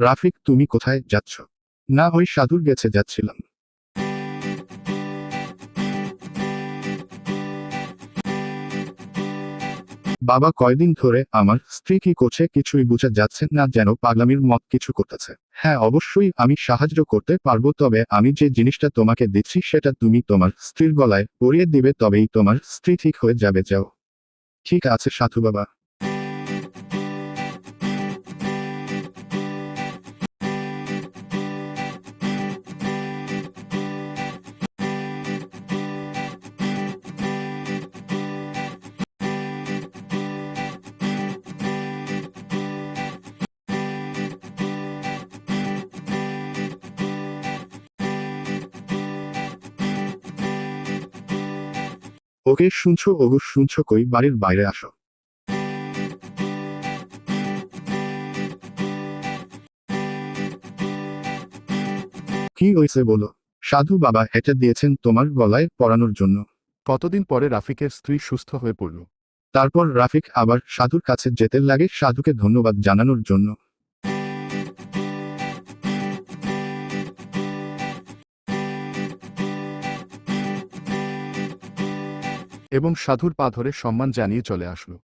রাফিক, তুমি কোথায় যাচ্ছ? না ওই সাধুর গেছে যাচ্ছিলাম। বাবা কয়দিন ধরে আমার স্ত্রী কি করছে কিছুই বোঝা যাচ্ছে না যেন পাগলামির মত কিছু করতেছে। হ্যাঁ অবশ্যই আমি সাহায্য করতে পারব, তবে আমি যে জিনিসটা তোমাকে দিচ্ছি সেটা তুমি তোমার স্ত্রীর গলায় পরিয়ে দিবে, তবেই তোমার স্ত্রী ঠিক হয়ে যাবে, যাও। ঠিক আছে সাধু বাবা। ওকে শুনছো ওগো শুনছো কই বাড়ির বাইরে আসো। কি হয়েছে বলো? সাধু বাবা এটা দিয়েছেন তোমার গলায় পরানোর জন্য। কতদিন পরে রাফিকের স্ত্রী সুস্থ হয়ে পড়ল? তারপর রাফিক আবার সাধুর কাছে যেতে লাগে সাধুকে ধন্যবাদ জানানোর জন্য। এবং সাধুর পাথরে সম্মান জানিয়ে চলে আসলো।